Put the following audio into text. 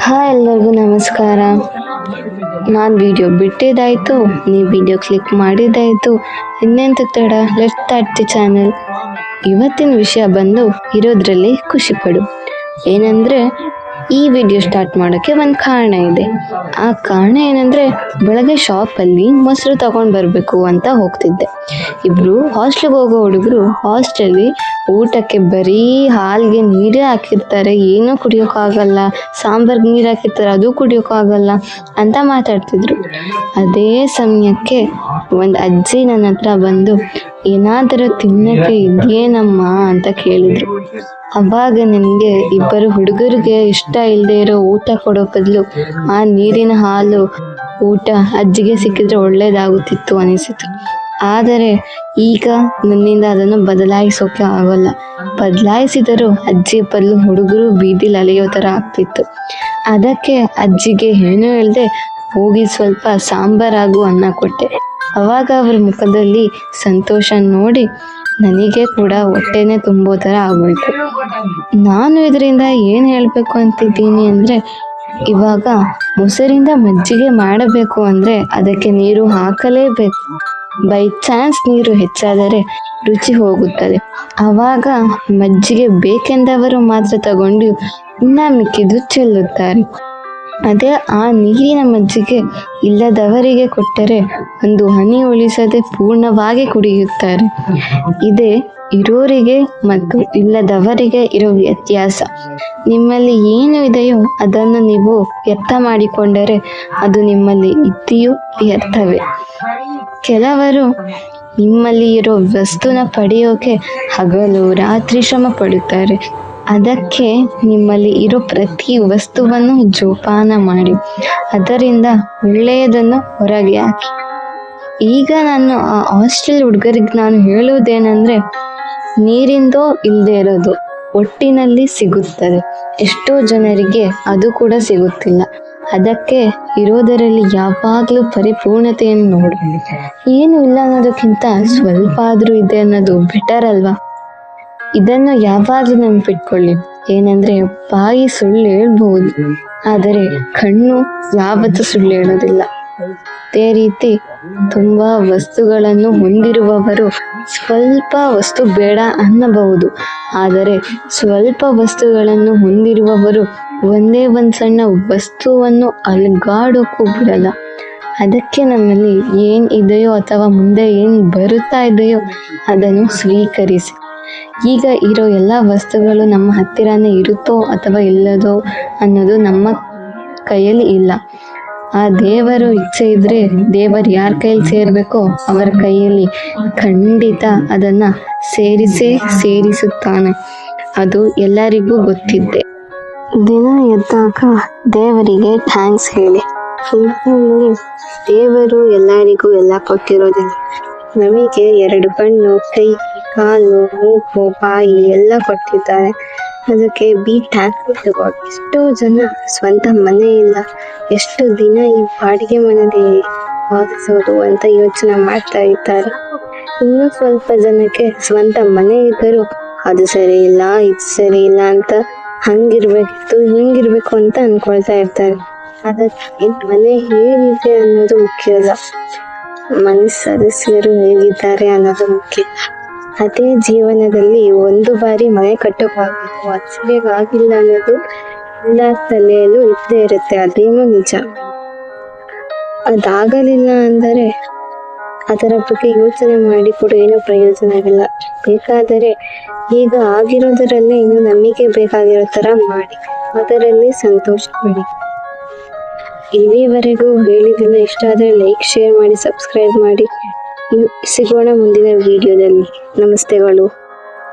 Hi ಎಲ್ಲರಿಗೂ ನಮಸ್ಕಾರ. ನಾನು ವಿಡಿಯೋ ಬಿಟ್ಟಿದ್ದಾಯಿತು, ನೀವು ವಿಡಿಯೋ ಕ್ಲಿಕ್ ಮಾಡಿದ್ದಾಯಿತು. ಇನ್ನೆಂತ ತಡ? ಲೆಟ್ ದಿ ಚಾನಲ್ ಇವತ್ತಿನ ವಿಷಯ ಬಂದು ಇರೋದ್ರಲ್ಲಿ ಖುಷಿ ಪಡು. ಏನಂದರೆ, ಈ ವಿಡಿಯೋ ಸ್ಟಾರ್ಟ್ ಮಾಡೋಕ್ಕೆ ಒಂದು ಕಾರಣ ಇದೆ. ಆ ಕಾರಣ ಏನಂದರೆ, ಬೆಳಗ್ಗೆ ಶಾಪಲ್ಲಿ ಮೊಸರು ತಗೊಂಡು ಬರಬೇಕು ಅಂತ ಹೋಗ್ತಿದ್ದೆ. ಇಬ್ಬರು ಹಾಸ್ಟ್ಲಿಗೆ ಹೋಗೋ ಹುಡುಗರು ಹಾಸ್ಟೆಲ್ಲಿ ಊಟಕ್ಕೆ ಬರೀ ಹಾಲಿಗೆ ನೀರೇ ಹಾಕಿರ್ತಾರೆ, ಏನೂ ಕುಡಿಯೋಕ್ಕಾಗಲ್ಲ, ಸಾಂಬಾರ್ಗೆ ನೀರು ಹಾಕಿರ್ತಾರೆ, ಅದು ಕುಡಿಯೋಕ್ಕಾಗಲ್ಲ ಅಂತ ಮಾತಾಡ್ತಿದ್ರು. ಅದೇ ಸಮಯಕ್ಕೆ ಒಂದು ಅಜ್ಜಿ ನನ್ನ ಹತ್ರ ಬಂದು, ಏನಾದರೂ ತಿನ್ನಕ್ಕೆ ಇದೆಯೇನಮ್ಮ? ಅಂತ ಕೇಳಿದ್ರು. ಅವಾಗ ನನಗೆ ಇಬ್ಬರು ಹುಡುಗರಿಗೆ ಇಷ್ಟ ಇಲ್ಲದೆ ಇರೋ ಊಟ ಕೊಡೋ ಬದಲು ಆ ನೀರಿನ ಹಾಲು, ಊಟ ಅಜ್ಜಿಗೆ ಸಿಕ್ಕಿದ್ರೆ ಒಳ್ಳೇದಾಗುತ್ತಿತ್ತು ಅನಿಸಿತು. ಆದರೆ ಈಗ ನನ್ನಿಂದ ಅದನ್ನು ಬದಲಾಯಿಸೋಕೆ ಆಗೋಲ್ಲ. ಬದಲಾಯಿಸಿದರೂ ಅಜ್ಜಿ ಬದಲು ಹುಡುಗರು ಬೀದಿಲಿ ಅಲೆಯೋ ಥರ ಆಗ್ತಿತ್ತು. ಅದಕ್ಕೆ ಅಜ್ಜಿಗೆ ಏನೂ ಹೇಳದೆ ಹೋಗಿ ಸ್ವಲ್ಪ ಸಾಂಬಾರಾಗು ಅನ್ನ ಕೊಟ್ಟೆ. ಅವಾಗ ಅವ್ರ ಮುಖದಲ್ಲಿ ಸಂತೋಷ ನೋಡಿ ನನಗೆ ಕೂಡ ಹೊಟ್ಟೆನೆ ತುಂಬೋ ಥರ ಆಗೋಯ್ತು. ನಾನು ಇದರಿಂದ ಏನು ಹೇಳಬೇಕು ಅಂತಿದ್ದೀನಿ ಅಂದರೆ, ಇವಾಗ ಮೊಸರಿಂದ ಮಜ್ಜಿಗೆ ಮಾಡಬೇಕು ಅಂದರೆ ಅದಕ್ಕೆ ನೀರು ಹಾಕಲೇಬೇಕು. ಬೈ ಚಾನ್ಸ್ ನೀರು ಹೆಚ್ಚಾದರೆ ರುಚಿ ಹೋಗುತ್ತದೆ. ಆವಾಗ ಮಜ್ಜಿಗೆ ಬೇಕೆಂದವರು ಮಾತ್ರ ತಗೊಂಡು ಇನ್ನ ಮಿಕ್ಕಿದ್ದು ಚೆಲ್ಲುತ್ತಾರೆ. ಅದೇ ಆ ನೀರಿನ ಮಜ್ಜಿಗೆ ಇಲ್ಲದವರಿಗೆ ಕೊಟ್ಟರೆ ಒಂದು ಹನಿ ಉಳಿಸದೆ ಪೂರ್ಣವಾಗಿ ಕುಡಿಯುತ್ತಾರೆ. ಇದೇ ಇರೋರಿಗೆ ಮತ್ತು ಇಲ್ಲದವರಿಗೆ ಇರೋ ವ್ಯತ್ಯಾಸ. ನಿಮ್ಮಲ್ಲಿ ಏನು ಇದೆಯೋ ಅದನ್ನು ನೀವು ವ್ಯರ್ಥ ಮಾಡಿಕೊಂಡರೆ ಅದು ನಿಮ್ಮಲ್ಲಿ ಇದ್ದೀಯೋ ವ್ಯರ್ಥವೇ. ಕೆಲವರು ನಿಮ್ಮಲ್ಲಿ ಇರೋ ವಸ್ತುನ ಪಡೆಯೋಕೆ ಹಗಲು ರಾತ್ರಿ ಶ್ರಮ ಪಡುತ್ತಾರೆ. ಅದಕ್ಕೆ ನಿಮ್ಮಲ್ಲಿ ಇರೋ ಪ್ರತಿ ವಸ್ತುವನ್ನು ಜೋಪಾನ ಮಾಡಿ. ಅದರಿಂದ ಒಳ್ಳೆಯದನ್ನು ಹೊರಗೆ ಹಾಕಿ. ಈಗ ನಾನು ಆ ಹಾಸ್ಟೆಲ್ ಹುಡುಗರಿಗೆ ನಾನು ಹೇಳುವುದೇನೆಂದ್ರೆ, ನೀರಿಂದೋ ಇಲ್ಲದೆ ಇರೋದು ಒಟ್ಟಿನಲ್ಲಿ ಸಿಗುತ್ತದೆ. ಎಷ್ಟೋ ಜನರಿಗೆ ಅದು ಕೂಡ ಸಿಗುತ್ತಿಲ್ಲ. ಅದಕ್ಕೆ ಇರೋದರಲ್ಲಿ ಯಾವಾಗಲೂ ಪರಿಪೂರ್ಣತೆಯನ್ನು ನೋಡು. ಏನು ಇಲ್ಲ ಅನ್ನೋದಕ್ಕಿಂತ ಸ್ವಲ್ಪ ಆದರೂ ಇದೆ ಅನ್ನೋದು ಬೆಟರ್ ಅಲ್ವಾ? ಇದನ್ನು ಯಾವಾಗಲೂ ನೆನಪಿಟ್ಕೊಳ್ಳಿ. ಏನಂದ್ರೆ ಬಾಯಿ ಸುಳ್ಳು ಹೇಳ್ಬಹುದು ಆದರೆ ಕಣ್ಣು ಯಾವತ್ತೂ ಸುಳ್ಳು ಹೇಳೋದಿಲ್ಲ. ಅದೇ ರೀತಿ ತುಂಬಾ ವಸ್ತುಗಳನ್ನು ಹೊಂದಿರುವವರು ಸ್ವಲ್ಪ ವಸ್ತು ಬೇಡ ಅನ್ನಬಹುದು. ಆದರೆ ಸ್ವಲ್ಪ ವಸ್ತುಗಳನ್ನು ಹೊಂದಿರುವವರು ಒಂದೇ ಒಂದು ಸಣ್ಣ ವಸ್ತುವನ್ನು ಅಲ್ಗಾಡೋಕ್ಕೂ ಬಿಡಲ್ಲ. ಅದಕ್ಕೆ ನಮ್ಮಲ್ಲಿ ಏನು ಇದೆಯೋ ಅಥವಾ ಮುಂದೆ ಏನು ಬರುತ್ತಾ ಇದೆಯೋ ಅದನ್ನು ಸ್ವೀಕರಿಸಿ. ಈಗ ಇರೋ ಎಲ್ಲ ವಸ್ತುಗಳು ನಮ್ಮ ಹತ್ತಿರನೇ ಇರುತ್ತೋ ಅಥವಾ ಇಲ್ಲದೋ ಅನ್ನೋದು ನಮ್ಮ ಕೈಯಲ್ಲಿ ಇಲ್ಲ. ಆ ದೇವರು ಇಚ್ಛೆ ಇದ್ರೆ ದೇವರು ಯಾರ ಕೈಯಲ್ಲಿ ಸೇರ್ಬೇಕೋ ಅವರ ಕೈಯಲ್ಲಿ ಖಂಡಿತ ಅದನ್ನ ಸೇರಿಸೇ ಸೇರಿಸುತ್ತಾನೆ. ಅದು ಎಲ್ಲರಿಗೂ ಗೊತ್ತಿದ್ದೆ. ದಿನ ಎದ್ದಾಗ ದೇವರಿಗೆ ಥ್ಯಾಂಕ್ಸ್ ಹೇಳಿ. ದೇವರು ಎಲ್ಲರಿಗೂ ಎಲ್ಲ ಕೊಟ್ಟಿರೋದಿಲ್ಲ. ನಮಗೆ ಎರಡು ಕಣ್ಣು, ಕೈ, ಕಾಲು, ಮೂಗು, ಬಾಯಿ ಎಲ್ಲ ಕೊಟ್ಟಿದ್ದಾರೆ. ಅದಕ್ಕೆ ಬಿ ಥ್ಯಾಂಕ್ಫುಲ್ ಗಾಡ್ ಎಷ್ಟೋ ಜನ ಸ್ವಂತ ಮನೆ ಇಲ್ಲ. ಎಷ್ಟು ದಿನ ಈ ಬಾಡಿಗೆ ಮನೆಯಲ್ಲಿ ವಾಸಿಸೋದು ಅಂತ ಯೋಚನೆ ಮಾಡ್ತಾ ಇದ್ದಾರೆ. ಇನ್ನು ಸ್ವಲ್ಪ ಜನಕ್ಕೆ ಸ್ವಂತ ಮನೆ ಇದ್ದರೂ ಅದು ಸರಿ ಇಲ್ಲ, ಇದು ಸರಿ ಇಲ್ಲ ಅಂತ ಹಂಗಿರ್ಬೇಕಿತ್ತು, ಹಿಂಗಿರ್ಬೇಕು ಅಂತ ಅನ್ಕೊಳ್ತಾ ಇರ್ತಾರೆ. ಅದಕ್ಕೆ ಮನೆ ಹೇಗಿದೆ ಅನ್ನೋದು ಮುಖ್ಯ ಅಲ್ಲ. ಮನೆ ಸದಸ್ಯರು ಹೇಗಿದ್ದಾರೆ ಅನ್ನೋದು ಮುಖ್ಯ ಅದೇ ಜೀವನದಲ್ಲಿ ಒಂದು ಬಾರಿ ಮನೆ ಕಟ್ಟೋಕ್ಕಾಗಬೇಕು ಅದು ಆಗಿಲ್ಲ ಅನ್ನೋದು ಎಲ್ಲ ತಲೆಯಲ್ಲೂ ಇದ್ದೇ ಇರುತ್ತೆ, ಅದೇನು ನಿಜ. ಅದಾಗಲಿಲ್ಲ ಅಂದರೆ ಅದರ ಬಗ್ಗೆ ಯೋಚನೆ ಮಾಡಿ ಕೂಡ ಏನೂ ಪ್ರಯೋಜನವಿಲ್ಲ ಬೇಕಾದರೆ ಈಗ ಆಗಿರೋದರಲ್ಲೇ ಇನ್ನು ನಮಗೆ ಬೇಕಾಗಿರೋ ಥರ ಮಾಡಿ, ಅದರಲ್ಲಿ ಸಂತೋಷ ಪಡಿ ಇಲ್ಲಿವರೆಗೂ ಹೇಳಿದ್ದೆಲ್ಲ ಇಷ್ಟ ಆದರೆ ಲೈಕ್, ಶೇರ್ ಮಾಡಿ, ಸಬ್ಸ್ಕ್ರೈಬ್ ಮಾಡಿ. ಸಿಗೋಣ ಮುಂದಿನ ವಿಡಿಯೋದಲ್ಲಿ ನಮಸ್ತೆಗಳು